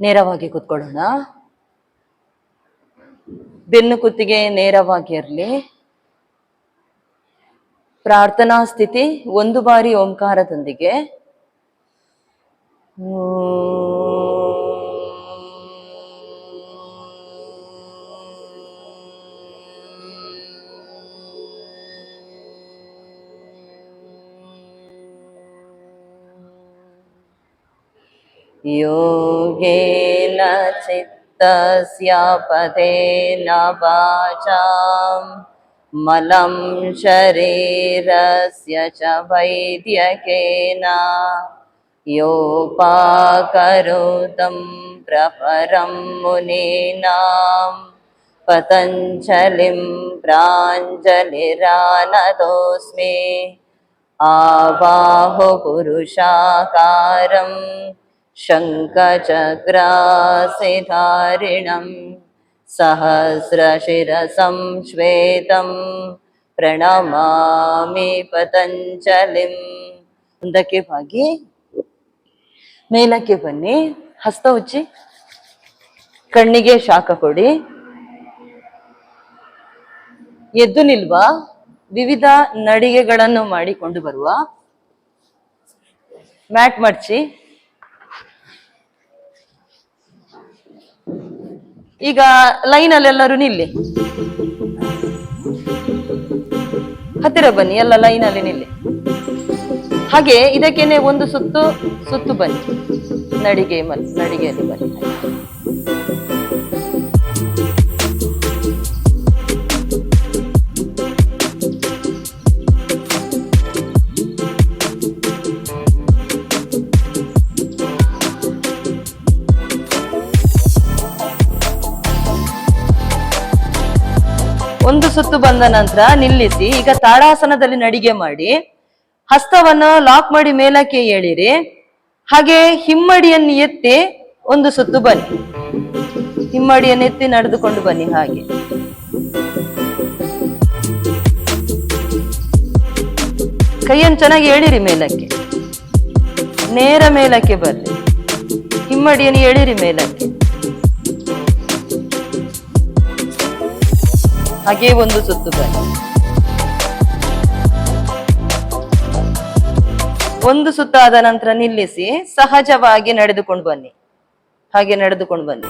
ನೇರವಾಗಿ ಕೂತ್ಕೊಳ್ಳೋಣ. ಬೆನ್ನು ಕುತ್ತಿಗೆ ನೇರವಾಗಿ ಇರಲಿ. ಪ್ರಾರ್ಥನಾ ಸ್ಥಿತಿ ಒಂದು ಬಾರಿ ಓಂಕಾರದೊಂದಿಗೆ. योगेन चित्तस्य पदेन वाचां। मलं शरीरस्य च वैद्यकेन। योपाकरोतं प्रपरं मुनीनां। पतञ्जलिं प्राञ्जलिरानतोऽस्मि। आबाहुपुरुषाकारं शङ्खचक्रासिधारिणं सहस्रशिरसं श्वेतं ಪ್ರಣಮಾಮಿ ಪತಂಜಲಿಂ ಮುಂದಕ್ಕೆ ಬಾಗಿ ಮೇಲಕ್ಕೆ ಬನ್ನಿ ಹಸ್ತ ಉಚ್ಚಿ ಕಣ್ಣಿಗೆ ಶಾಖ ಕೊಡಿ ಎದ್ದು ನಿಲ್ವಾ ವಿವಿಧ ನಡಿಗೆಗಳನ್ನು ಮಾಡಿಕೊಂಡು ಬರುವ ಮ್ಯಾಟ್ ಮಡ್ಚಿ ಈಗ ಲೈನ್ ಅಲ್ಲಿ ಎಲ್ಲರೂ ನಿಲ್ಲಿ. ಹತ್ತಿರ ಬನ್ನಿ, ಎಲ್ಲ ಲೈನ್ ಅಲ್ಲಿ ನಿಲ್ಲಿ. ಹಾಗೆ ಇದಕ್ಕೇನೆ ಒಂದು ಸುತ್ತು ಸುತ್ತು ಬನ್ನಿ. ನಡಿಗೆ ಮಲ್ ನಡಿಗೆಯಲ್ಲಿ ಬನ್ನಿ. ಒಂದು ಸುತ್ತು ಬಂದ ನಂತರ ನಿಲ್ಲಿಸಿ, ಈಗ ತಾಡಾಸನದಲ್ಲಿ ನಡಿಗೆ ಮಾಡಿ, ಹಸ್ತವನ್ನು ಲಾಕ್ ಮಾಡಿ ಮೇಲಕ್ಕೆ ಏಳಿರಿ. ಹಾಗೆ ಹಿಮ್ಮಡಿಯನ್ನು ಎತ್ತಿ ಒಂದು ಸುತ್ತು ಬನ್ನಿ. ಹಿಮ್ಮಡಿಯನ್ನು ಎತ್ತಿ ನಡೆದುಕೊಂಡು ಬನ್ನಿ ಹಾಗೆ. ಕೈಯನ್ನು ಚೆನ್ನಾಗಿ ಎಳಿರಿ ಮೇಲಕ್ಕೆ. ನೇರ ಮೇಲಕ್ಕೆ ಬರ್ರಿ. ಹಿಮ್ಮಡಿಯನ್ನು ಎಳಿರಿ ಮೇಲಕ್ಕೆ. ಹಾಗೆ ಒಂದು ಸುತ್ತು ಬನ್ನಿ. ಒಂದು ಸುತ್ತಾದ ನಂತರ ನಿಲ್ಲಿಸಿ ಸಹಜವಾಗಿ ನಡೆದುಕೊಂಡು ಬನ್ನಿ. ಹಾಗೆ ನಡೆದುಕೊಂಡು ಬನ್ನಿ.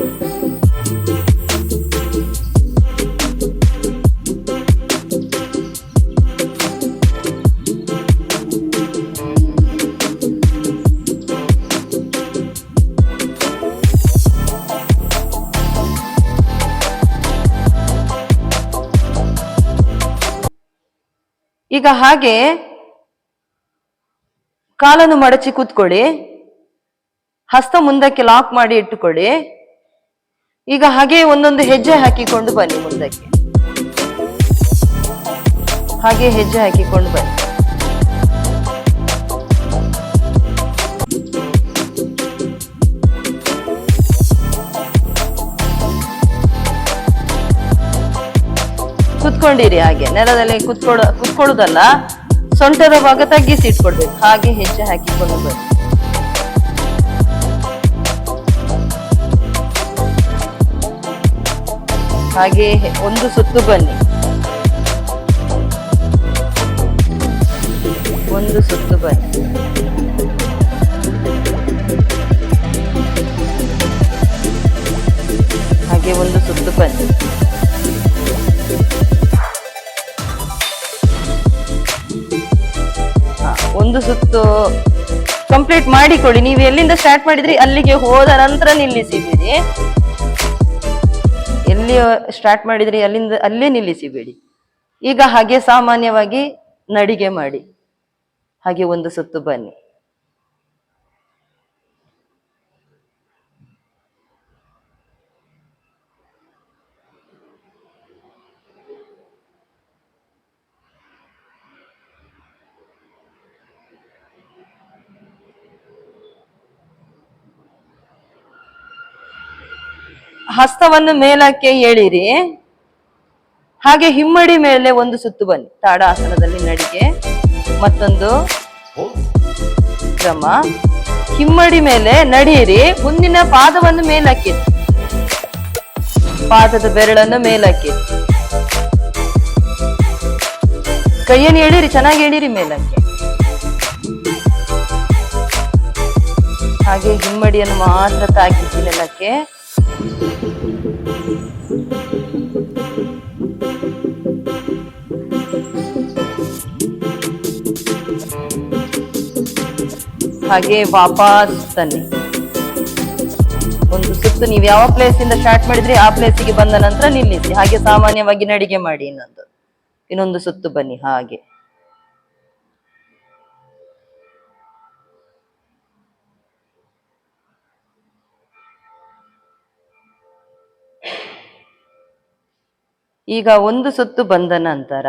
ಈಗ ಹಾಗೆ ಕಾಲನ್ನು ಮಡಚಿ ಕೂತ್ಕೊಳ್ಳಿ. ಹಸ್ತ ಮುಂದಕ್ಕೆ ಲಾಕ್ ಮಾಡಿ ಇಟ್ಟುಕೊಳ್ಳಿ. ಈಗ ಹಾಗೆ ಒಂದೊಂದು ಹೆಜ್ಜೆ ಹಾಕಿಕೊಂಡು ಬನ್ನಿ ಮುಂದಕ್ಕೆ. ಹಾಗೆ ಹೆಜ್ಜೆ ಹಾಕಿಕೊಂಡು ಬನ್ನಿ. ಕುತ್ಕೊಂಡಿರಿ ಹಾಗೆ. ನೆಲದಲ್ಲಿ ಕುತ್ಕೊಳ್ಳೋ ಕುತ್ಕೊಳ್ಳೋದಲ್ಲ, ಸೊಂಟದ ಭಾಗ ತಗ್ಗಿಸಿ ಇಟ್ಕೊಳ್ಬೇಕು ಹಾಗೆ ಹೆಜ್ಜೆ ಹಾಕಿಕೊಂಡು ಬನ್ನಿ ಹಾಗೆ ಒಂದು ಸುತ್ತು ಬನ್ನಿ. ಒಂದು ಸುತ್ತು ಬನ್ನಿ. ಹಾಗೆ ಒಂದು ಸುತ್ತು ಬನ್ನಿ. ಒಂದು ಸುತ್ತು ಕಂಪ್ಲೀಟ್ ಮಾಡಿಕೊಳ್ಳಿ. ನೀವು ಎಲ್ಲಿಂದ ಸ್ಟಾರ್ಟ್ ಮಾಡಿದ್ರಿ? ಅಲ್ಲಿಗೆ ಹೋದ ನಂತರ ನಿಲ್ಲಿಸಿಬಿಡಿ. ಎಲ್ಲಿ ಸ್ಟಾರ್ಟ್ ಮಾಡಿದ್ರಿ, ಅಲ್ಲಿಂದ, ಅಲ್ಲೇ ನಿಲ್ಲಿಸಿ ಬಿಡಿ ಈಗ ಹಾಗೆ ಸಾಮಾನ್ಯವಾಗಿ ನಡಿಗೆ ಮಾಡಿ. ಹಾಗೆ ಒಂದು ಸುತ್ತು ಬನ್ನಿ. ಹಸ್ತವನ್ನು ಮೇಲಕ್ಕೆ ಎಳಿರಿ. ಹಾಗೆ ಹಿಮ್ಮಡಿ ಮೇಲೆ ಒಂದು ಸುತ್ತು ಬನ್ನಿ. ತಾಡಾಸನದಲ್ಲಿ ನಡಿಗೆ, ಮತ್ತೊಂದು ಕ್ರಮ. ಹಿಮ್ಮಡಿ ಮೇಲೆ ನಡೆಯಿರಿ. ಮುಂದಿನ ಪಾದವನ್ನು ಮೇಲಕ್ಕೆ ಪಾದದ ಬೆರಳನ್ನು ಮೇಲಕ್ಕೆ ಕೈಯನ್ನು ಎಳಿರಿ, ಚೆನ್ನಾಗಿ ಎಳಿರಿ ಮೇಲಕ್ಕೆ. ಹಾಗೆ ಹಿಮ್ಮಡಿಯನ್ನು ಮಾತ್ರ ತಾಕಿಸಿ ನೆಲಕ್ಕೆ ಹಾಗೆ ವಾಪಸ್ ತನ್ನಿ ಒಂದು ಸುತ್ತು ನೀವು ಯಾವ ಪ್ಲೇಸ್ ಇಂದ ಸ್ಟಾರ್ಟ್ ಮಾಡಿದ್ರಿ, ಆ ಪ್ಲೇಸಿಗೆ ಬಂದ ನಂತರ ನಿಲ್ಲಿಸಿ. ಹಾಗೆ ಸಾಮಾನ್ಯವಾಗಿ ನಡಿಗೆ ಮಾಡಿ ಇನ್ನೊಂದು. ಇನ್ನೊಂದು ಸುತ್ತು ಬನ್ನಿ ಹಾಗೆ. ಈಗ ಒಂದು ಸುತ್ತು ಬಂದ ನಂತರ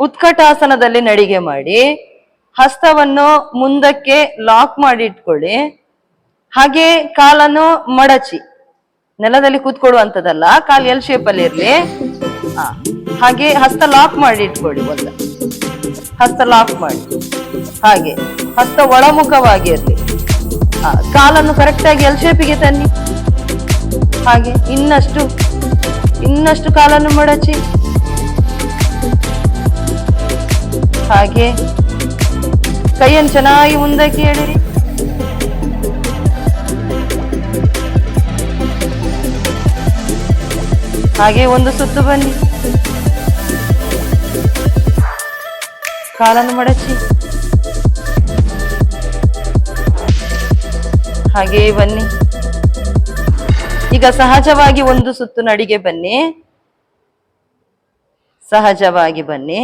ಉತ್ಕಟಾಸನದಲ್ಲಿ ನಡಿಗೆ ಮಾಡಿ ಹಸ್ತವನ್ನು ಮುಂದಕ್ಕೆ ಲಾಕ್ ಮಾಡಿ ಇಟ್ಕೊಳ್ಳಿ ಹಾಗೆ ಕಾಲನ್ನು ಮಡಚಿ. ನೆಲದಲ್ಲಿ ಕೂತ್ಕೊಳ್ಳುವಂಥದ್ದಲ್ಲ, ಕಾಲು ಎಲ್ ಶೇಪ್ ಅಲ್ಲಿ ಇರಲಿ. ಹಾಗೆ ಹಸ್ತ ಲಾಕ್ ಮಾಡಿ ಇಟ್ಕೊಳ್ಳಿ ಒಂದ. ಹಸ್ತ ಲಾಕ್ ಮಾಡಿ. ಹಾಗೆ ಹಸ್ತ ಒಳಮುಖವಾಗಿ ಇರಲಿ. ಕಾಲನ್ನು ಕರೆಕ್ಟಾಗಿ ಎಲ್ ಶೇಪಿಗೆ ತನ್ನಿ. ಹಾಗೆ ಇನ್ನಷ್ಟು ಇನ್ನಷ್ಟು ಕಾಲನ್ನು ಮಡಚಿ. ಹಾಗೆ ಕೈಯನ್ನು ಚೆನ್ನಾಗಿ ಮುಂದಕ್ಕೆ ಹೇಳಿರಿ ಹಾಗೆ ಒಂದು ಸುತ್ತು ಬನ್ನಿ. ಕಾಲನ್ನು ಮಡಚಿ. ಹಾಗೆ ಬನ್ನಿ. ಈಗ ಸಹಜವಾಗಿ ಒಂದು ಸುತ್ತು ನಡಿಗೆ ಬನ್ನಿ. ಸಹಜವಾಗಿ ಬನ್ನಿ.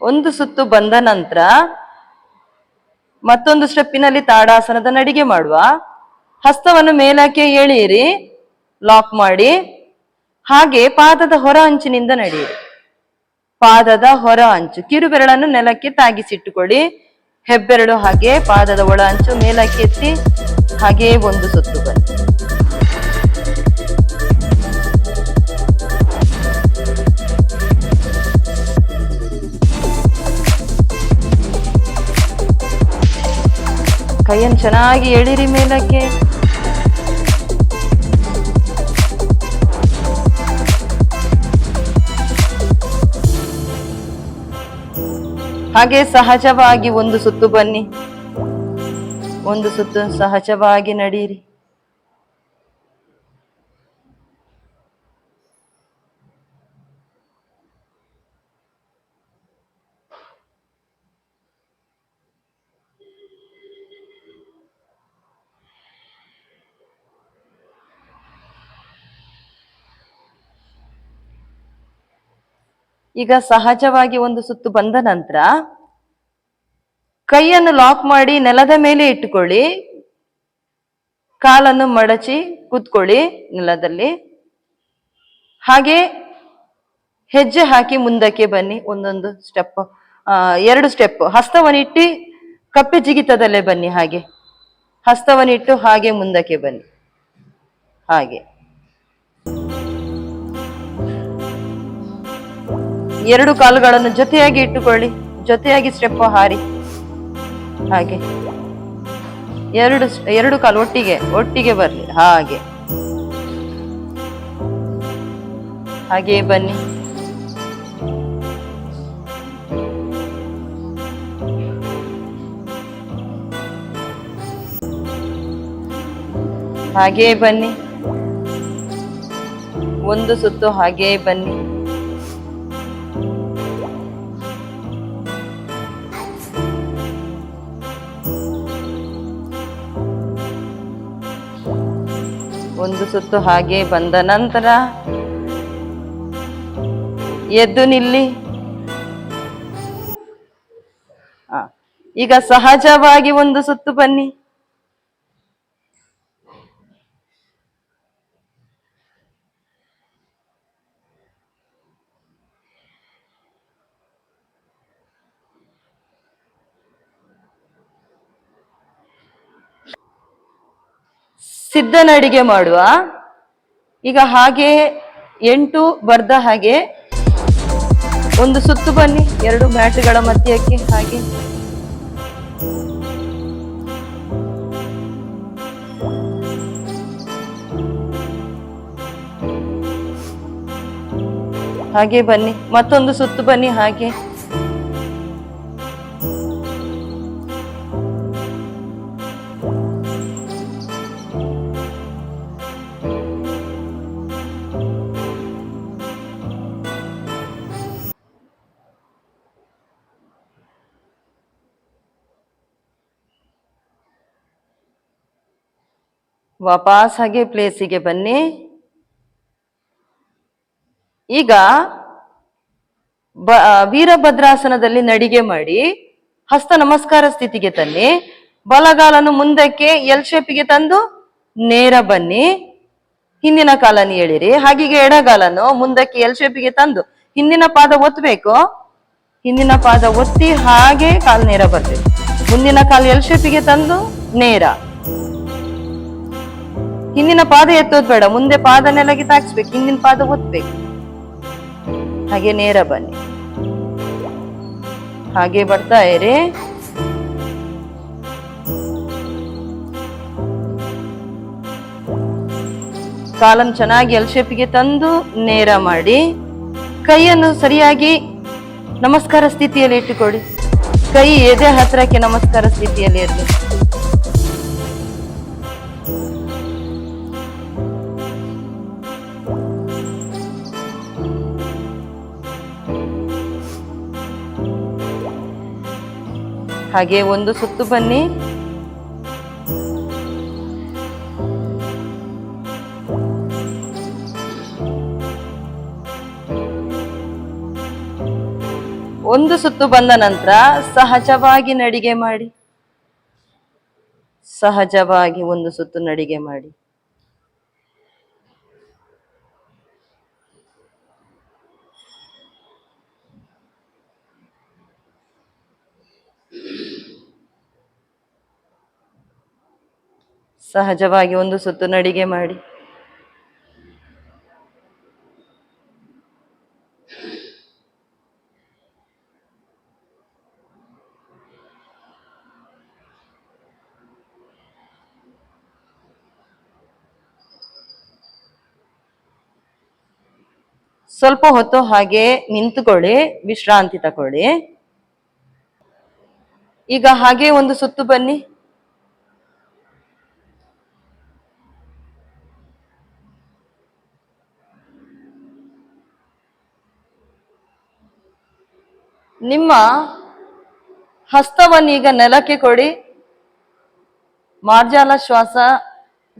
ಒಂದು ಸುತ್ತು ಬಂದ ನಂತರ ಮತ್ತೊಂದು ಸ್ಟೆಪ್ಪಿನಲ್ಲಿ ತಾಡಾಸನದ ನಡಿಗೆ ಮಾಡುವ. ಹಸ್ತವನ್ನು ಮೇಲಕ್ಕೆ ಎಳೆಯಿರಿ. ಲಾಕ್ ಮಾಡಿ, ಹಾಗೆ ಪಾದದ ಹೊರ ಅಂಚಿನಿಂದ ನಡೆಯಿರಿ. ಪಾದದ ಹೊರ ಅಂಚು, ಕಿರುಬೆರಳನ್ನು ನೆಲಕ್ಕೆ ತಾಗಿಸಿಟ್ಟುಕೊಳ್ಳಿ. ಹೆಬ್ಬೆರಳು ಹಾಗೆ ಪಾದದ ಒಳ ಅಂಚು ಮೇಲಕ್ಕೆ ಎತ್ತಿ, ಹಾಗೆ ಒಂದು ಸುತ್ತು ಬನ್ನಿ. ಕೈಯನ್ನು ಚೆನ್ನಾಗಿ ಎಳಿರಿ ಮೇಲಕ್ಕೆ. ಹಾಗೆ ಸಹಜವಾಗಿ ಒಂದು ಸುತ್ತು ಬನ್ನಿ. ಒಂದು ಸುತ್ತು ಸಹಜವಾಗಿ ನಡೀರಿ. ಈಗ ಸಹಜವಾಗಿ ಒಂದು ಸುತ್ತು ಬಂದ ನಂತರ ಕೈಯನ್ನು ಲಾಕ್ ಮಾಡಿ ನೆಲದ ಮೇಲೆ ಇಟ್ಟುಕೊಳ್ಳಿ. ಕಾಲನ್ನು ಮಡಚಿ ಕೂತ್ಕೊಳ್ಳಿ ನೆಲದಲ್ಲಿ. ಹಾಗೆ ಹೆಜ್ಜೆ ಹಾಕಿ ಮುಂದಕ್ಕೆ ಬನ್ನಿ. ಒಂದೊಂದು ಸ್ಟೆಪ್ ಎರಡು ಸ್ಟೆಪ್ ಹಸ್ತವನ್ನಿಟ್ಟು ಕಪ್ಪೆ ಜಿಗಿತದಲ್ಲೇ ಬನ್ನಿ ಹಾಗೆ. ಹಸ್ತವನ್ನಿಟ್ಟು ಹಾಗೆ ಮುಂದಕ್ಕೆ ಬನ್ನಿ. ಹಾಗೆ. ಎರಡು ಕಾಲುಗಳನ್ನು ಜೊತೆಯಾಗಿ ಇಟ್ಟುಕೊಳ್ಳಿ, ಜೊತೆಯಾಗಿ ಸ್ಟೆಪ್ ಹಾರಿ. ಹಾಗೆ. ಎರಡು ಎರಡು ಕಾಲು ಒಟ್ಟಿಗೆ ಒಟ್ಟಿಗೆ ಬರಲಿ, ಹಾಗೆ. ಹಾಗೆ ಬನ್ನಿ. ಹಾಗೆಯೇ ಬನ್ನಿ. ಒಂದು ಸುತ್ತು ಹಾಗೇ ಬನ್ನಿ. ಒಂದು ಸುತ್ತು ಹಾಗೆ ಬಂದ ನಂತರ ಎದ್ದು ನಿಲ್ಲಿ. ಈಗ ಸಹಜವಾಗಿ ಒಂದು ಸುತ್ತು ಬನ್ನಿ. ಸಿದ್ಧನಡಿಗೆ ಮಾಡುವ. ಈಗ ಹಾಗೆ ಎಂಟು ಬರ್ದ ಹಾಗೆ ಒಂದು ಸುತ್ತು ಬನ್ನಿ, ಎರಡು ಮ್ಯಾಟ್ಗಳ ಮಧ್ಯಕ್ಕೆ ಹಾಗೆ. ಹಾಗೆ ಬನ್ನಿ, ಮತ್ತೊಂದು ಸುತ್ತು ಬನ್ನಿ ಹಾಗೆ. ವಾಪಸ್ ಹಾಗೆ ಪ್ಲೇಸಿಗೆ ಬನ್ನಿ. ಈಗ ಬ ವೀರಭದ್ರಾಸನದಲ್ಲಿ ನಡಿಗೆ ಮಾಡಿ ಹಸ್ತ ನಮಸ್ಕಾರ ಸ್ಥಿತಿಗೆ ತನ್ನಿ. ಬಲಗಾಲನ್ನು ಮುಂದಕ್ಕೆ ಎಲ್ ಶೇಪಿಗೆ ತಂದು ನೇರ ಬನ್ನಿ. ಹಿಂದಿನ ಕಾಲನ್ನು ಎಳಿರಿ ಹಾಗೆ ಎಡಗಾಲನ್ನು ಮುಂದಕ್ಕೆ ಎಲ್ ಶೇಪಿಗೆ ತಂದು ಹಿಂದಿನ ಪಾದ ಒತ್ತಬೇಕು ಹಿಂದಿನ ಪಾದ ಒತ್ತಿ ಹಾಗೆ ಕಾಲು ನೇರ ಬರ್ಬೇಕು. ಮುಂದಿನ ಕಾಲು ಎಲ್ ಶೇಪಿಗೆ ತಂದು ನೇರ. ಹಿಂದಿನ ಪಾದ ಎತ್ತೋದು ಬೇಡ, ಮುಂದೆ ಪಾದ ನೆಲಗೆ ತಾಕ್ಸ್ಬೇಕು ಹಿಂದಿನ ಪಾದ ಒತ್ಬೇಕು. ಹಾಗೆ ನೇರ ಬನ್ನಿ. ಹಾಗೆ ಬರ್ತಾ ಇರಿ. ಕಾಲನ್ನು ಚೆನ್ನಾಗಿ ಎಲ್ ಶೇಪಿಗೆ ತಂದು ನೇರ ಮಾಡಿ, ಕೈಯನ್ನು ಸರಿಯಾಗಿ ನಮಸ್ಕಾರ ಸ್ಥಿತಿಯಲ್ಲಿ ಇಟ್ಟುಕೊಳ್ಳಿ. ಕೈ ಎದೆ ಹತ್ರಕ್ಕೆ ನಮಸ್ಕಾರ ಸ್ಥಿತಿಯಲ್ಲಿ ಇರಲಿ. ಹಾಗೆ ಒಂದು ಸುತ್ತು ಬನ್ನಿ. ಒಂದು ಸುತ್ತು ಬಂದ ನಂತರ ಸಹಜವಾಗಿ ನಡಿಗೆ ಮಾಡಿ. ಸಹಜವಾಗಿ ಒಂದು ಸುತ್ತು ನಡಿಗೆ ಮಾಡಿ. ಸಹಜವಾಗಿ ಒಂದು ಸುತ್ತು ನಡಿಗೆ ಮಾಡಿ. ಸ್ವಲ್ಪ ಹೊತ್ತು ಹಾಗೆ ನಿಂತುಕೊಳ್ಳಿ, ವಿಶ್ರಾಂತಿ ತಕೊಳ್ಳಿ. ಈಗ ಹಾಗೆ ಒಂದು ಸುತ್ತು ಬನ್ನಿ. ನಿಮ್ಮ ಹಸ್ತವನ್ನೀಗ ನೆಲಕ್ಕೆ ಕೊಡಿ. ಮಾರ್ಜಾಲ ಶ್ವಾಸ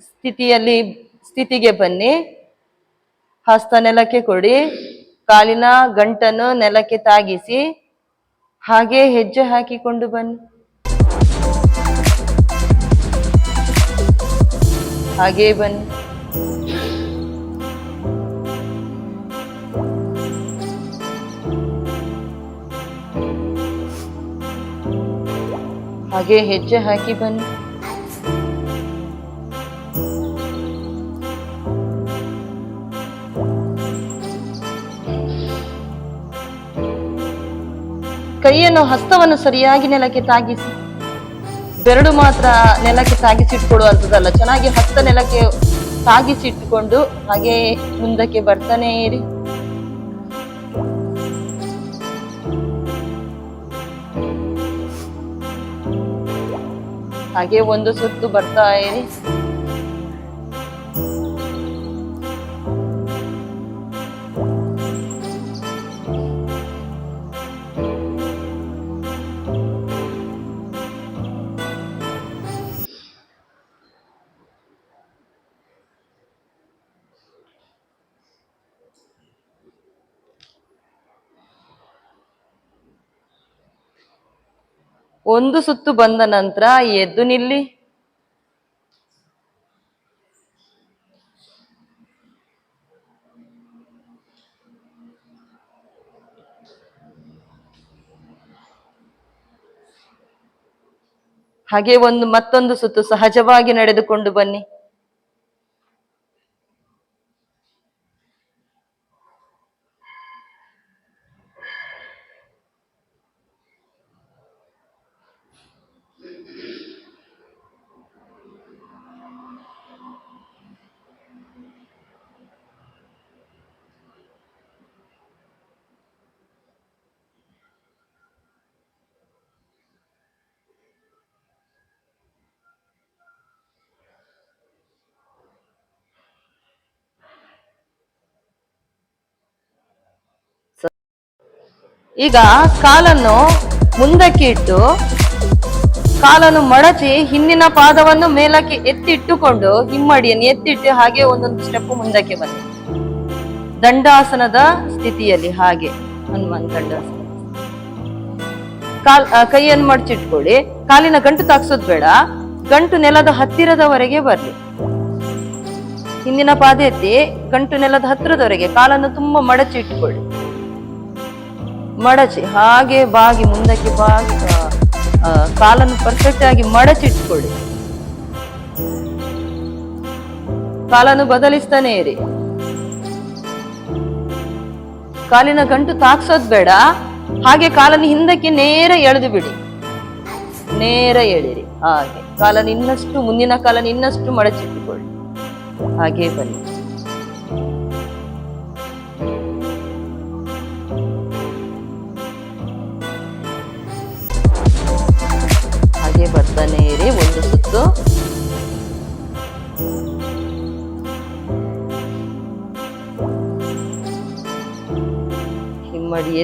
ಸ್ಥಿತಿಯಲ್ಲಿ, ಸ್ಥಿತಿಗೆ ಬನ್ನಿ. ಹಸ್ತ ನೆಲಕ್ಕೆ ಕೊಡಿ. ಕಾಲಿನ ಗಂಟನ್ನು ನೆಲಕ್ಕೆ ತಾಗಿಸಿ. ಹಾಗೆ ಹೆಜ್ಜೆ ಹಾಕಿಕೊಂಡು ಬನ್ನಿ. ಹಾಗೇ ಬನ್ನಿ. ಹಾಗೆ ಹೆಜ್ಜೆ ಹಾಕಿ ಬನ್ನಿ. ಕೈಯನ್ನು ಹಸ್ತವನ್ನು ಸರಿಯಾಗಿ ನೆಲಕ್ಕೆ ತಾಗಿಸಿ, ಬೆರಳು ಮಾತ್ರ ನೆಲಕ್ಕೆ ತಾಗಿಸಿಟ್ಕೊಳ್ಳುವಂಥದ್ದಲ್ಲ ಚೆನ್ನಾಗಿ ಹಸ್ತ ನೆಲಕ್ಕೆ ತಾಗಿಸಿಟ್ಟುಕೊಂಡು ಹಾಗೆ ಮುಂದಕ್ಕೆ ಬರ್ತಾನೆ ಇರಿ. ಹಾಗೆ ಒಂದು ಸುತ್ತು ಬರ್ತಾ ಇರಿ ಒಂದು ಸುತ್ತು ಬಂದ ನಂತರ ಎದ್ದು ನಿಲ್ಲಿ. ಹಾಗೆ ಒಂದು ಮತ್ತೊಂದು ಸುತ್ತು ಸಹಜವಾಗಿ ನಡೆದುಕೊಂಡು ಬನ್ನಿ. ಈಗ ಕಾಲನ್ನು ಮುಂದಕ್ಕೆ ಇಟ್ಟು, ಕಾಲನ್ನು ಮಡಚಿ ಹಿಂದಿನ ಪಾದವನ್ನು ಮೇಲಕ್ಕೆ ಎತ್ತಿಟ್ಟುಕೊಂಡು ಹಿಮ್ಮಡಿಯನ್ನು ಎತ್ತಿಟ್ಟು ಹಾಗೆ ಒಂದೊಂದು ಸ್ಟೆಪ್ ಮುಂದಕ್ಕೆ ಬನ್ನಿ. ದಂಡಾಸನದ ಸ್ಥಿತಿಯಲ್ಲಿ ಹಾಗೆ, ಹನುಮಾನ್ ದಂಡಾಸನ. ಕಾಲ್ ಕೈಯನ್ನು ಮಡಚಿಟ್ಕೊಳ್ಳಿ. ಕಾಲಿನ ಗಂಟು ತಾಕ್ಸೋದ್ ಬೇಡ. ಗಂಟು ನೆಲದ ಹತ್ತಿರದವರೆಗೆ ಬರ್ಲಿ. ಹಿಂದಿನ ಪಾದ ಎತ್ತಿ ಗಂಟು ನೆಲದ ಹತ್ತಿರದವರೆಗೆ ಕಾಲನ್ನು ತುಂಬಾ ಮಡಚಿ ಇಟ್ಕೊಳ್ಳಿ ಮಡಚಿ, ಹಾಗೆ ಬಾಗಿ ಮುಂದಕ್ಕೆ ಬಾಗಿ ಕಾಲನ್ನು ಪರ್ಫೆಕ್ಟ್ ಆಗಿ ಮಡಚಿಟ್ಕೊಳ್ಳಿ. ಕಾಲನ್ನು ಬದಲಿಸ್ತಾನೆ ಇರಿ. ಕಾಲಿನ ಗಂಟು ತಾಕ್ಸೋದ್ ಬೇಡ, ಹಾಗೆ ಕಾಲನ್ನು ಹಿಂದಕ್ಕೆ ನೇರ ಎಳೆದು ಬಿಡಿ. ನೇರ ಎಳಿರಿ, ಹಾಗೆ. ಕಾಲನ್ನು ಇನ್ನಷ್ಟು, ಮುಂದಿನ ಕಾಲನ್ನು ಇನ್ನಷ್ಟು ಮಡಚಿಟ್ಟುಕೊಳ್ಳಿ ಹಾಗೆ ಬನ್ನಿ.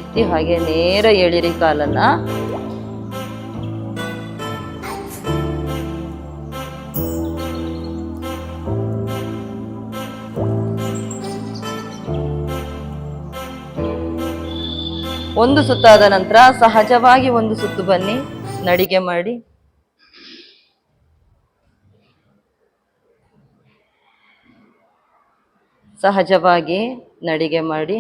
ಎತ್ತಿ ಹಾಗೆ ನೇರ ಎಳಿರಿ ಕಾಲನ್ನ. ಒಂದು ಸುತ್ತಾದ ನಂತರ ಸಹಜವಾಗಿ ಒಂದು ಸುತ್ತು ಬನ್ನಿ, ನಡಿಗೆ ಮಾಡಿ. ಸಹಜವಾಗಿ ನಡಿಗೆ ಮಾಡಿ.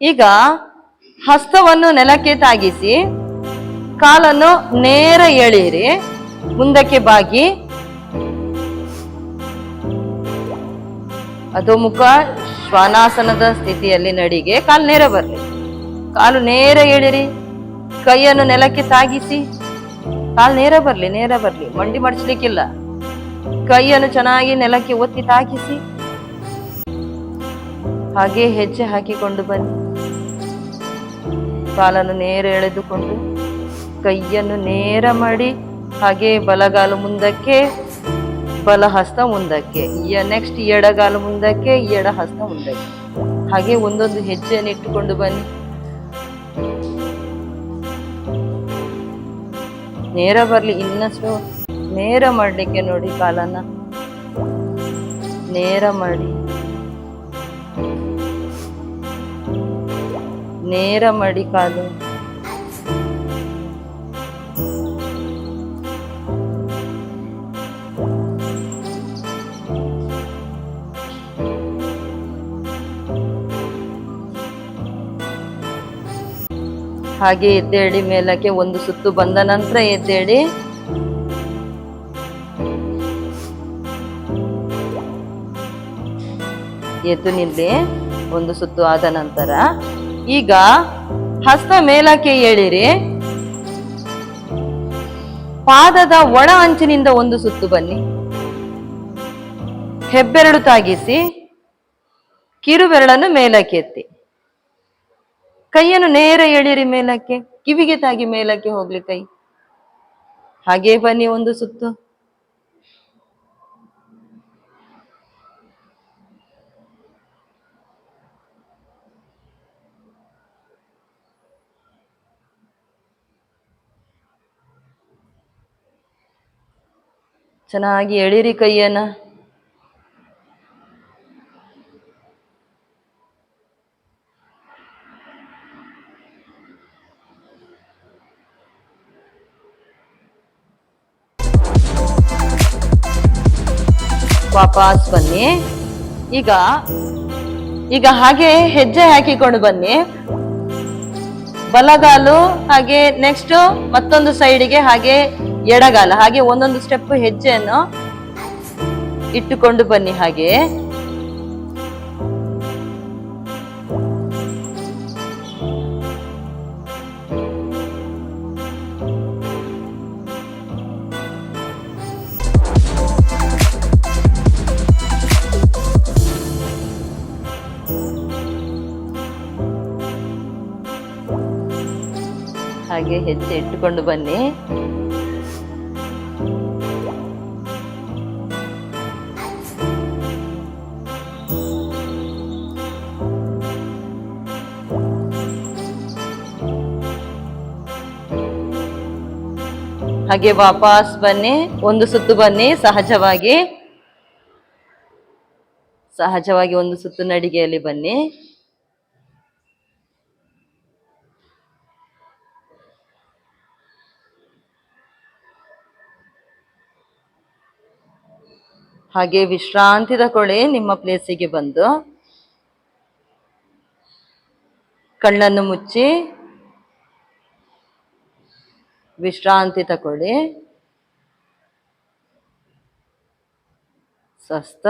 ಈಗ ಹಸ್ತವನ್ನು ನೆಲಕ್ಕೆ ತಾಗಿಸಿ ಕಾಲನ್ನು ನೇರ ಎಳೆಯಿರಿ. ಮುಂದಕ್ಕೆ ಬಾಗಿ. ಅಧೋಮುಖ ಶ್ವಾನಾಸನದ ಸ್ಥಿತಿಯಲ್ಲಿ ನಡಿಗೆ. ಕಾಲು ನೇರ ಬರಲಿ ಕಾಲು ನೇರ ಎಳಿರಿ ಕೈಯನ್ನು ನೆಲಕ್ಕೆ ತಾಗಿಸಿ. ಕಾಲು ನೇರ ಬರ್ಲಿ ನೇರ ಬರ್ಲಿ. ಮಂಡಿ ಮಡಚ್ಲಿಕ್ಕಿಲ್ಲ ಕೈಯನ್ನು ಚೆನ್ನಾಗಿ ನೆಲಕ್ಕೆ ಒತ್ತಿ ತಾಗಿಸಿ. ಹಾಗೆ ಹೆಜ್ಜೆ ಹಾಕಿಕೊಂಡು ಬನ್ನಿ. ಕಾಲನ್ನು ನೇರ ಎಳೆದುಕೊಂಡು ಕೈಯನ್ನು ನೇರ ಮಾಡಿ, ಹಾಗೆ ಬಲಗಾಲು ಮುಂದಕ್ಕೆ ಬಲ ಹಸ್ತ ಮುಂದಕ್ಕೆ ನೆಕ್ಸ್ಟ್ ಎಡಗಾಲು ಮುಂದಕ್ಕೆ ಎಡ ಹಸ್ತ ಮುಂದಕ್ಕೆ. ಹಾಗೆ ಒಂದೊಂದು ಹೆಜ್ಜೆಯನ್ನು ಇಟ್ಟುಕೊಂಡು ಬನ್ನಿ. ನೇರ ಬರಲಿ, ಇನ್ನಷ್ಟು ನೇರ ಮಾಡಲಿಕ್ಕೆ ನೋಡಿ ಕಾಲನ್ನ. ನೇರ ಮಾಡಿ. ನೇರ ಮಾಡಿ ಕಾಲು. ಹಾಗೆ ಎದ್ದೇಳಿ ಮೇಲಕ್ಕೆ ಒಂದು ಸುತ್ತು ಬಂದ ನಂತರ ಎದ್ದೇಳಿ. ಎದ್ದು ನಿಲ್ಲಿ, ಒಂದು ಸುತ್ತು ಆದ ನಂತರ ಈಗ ಹಸ್ತ ಮೇಲಕ್ಕೆ ಎಳಿರಿ ಪಾದದ ಒಳ ಅಂಚಿನಿಂದ ಒಂದು ಸುತ್ತು ಬನ್ನಿ. ಹೆಬ್ಬೆರಳು ತಾಗಿಸಿ ಕಿರುಬೆರಳನ್ನು ಮೇಲಕ್ಕೆ ಎತ್ತಿ. ಕೈಯನ್ನು ನೇರ ಎಳಿರಿ ಮೇಲಕ್ಕೆ, ಕಿವಿಗೆ ತಾಗಿ ಮೇಲಕ್ಕೆ ಹೋಗ್ಲಿ ಕೈ. ಹಾಗೆ ಬನ್ನಿ ಒಂದು ಸುತ್ತು. ಚೆನ್ನಾಗಿ ಎಳಿರಿ ಕೈಯನ್ನ. ವಾಪಸ್ ಬನ್ನಿ. ಈಗ ಈಗ ಹಾಗೆ ಹೆಜ್ಜೆ ಹಾಕಿಕೊಂಡು ಬನ್ನಿ. ಬಲಗಾಲು ಹಾಗೆ ನೆಕ್ಸ್ಟ್ ಮತ್ತೊಂದು ಸೈಡಿಗೆ ಹಾಗೆ ಎಡಗಾಲ ಹಾಗೆ ಒಂದೊಂದು ಸ್ಟೆಪ್ ಹೆಜ್ಜೆಯನ್ನು ಇಟ್ಟುಕೊಂಡು ಬನ್ನಿ ಹಾಗೆ. ಹಾಗೆ ಹೆಜ್ಜೆ ಇಟ್ಟುಕೊಂಡು ಬನ್ನಿ. ಹಾಗೆ ವಾಪಸ್ ಬನ್ನಿ, ಒಂದು ಸುತ್ತು ಬನ್ನಿ, ಸಹಜವಾಗಿ ಸಹಜವಾಗಿ ಒಂದು ಸುತ್ತು ನಡಿಗೆಯಲ್ಲಿ ಬನ್ನಿ. ಹಾಗೆ ವಿಶ್ರಾಂತಿ ತಗೊಳ್ಳಿ ನಿಮ್ಮ ಪ್ಲೇಸಿಗೆ ಬಂದು, ಕಣ್ಣನ್ನು ಮುಚ್ಚಿ ವಿಶ್ರಾಂತಿ ತಗೊಳ್ಳಿ. ಸ್ವಸ್ಥ.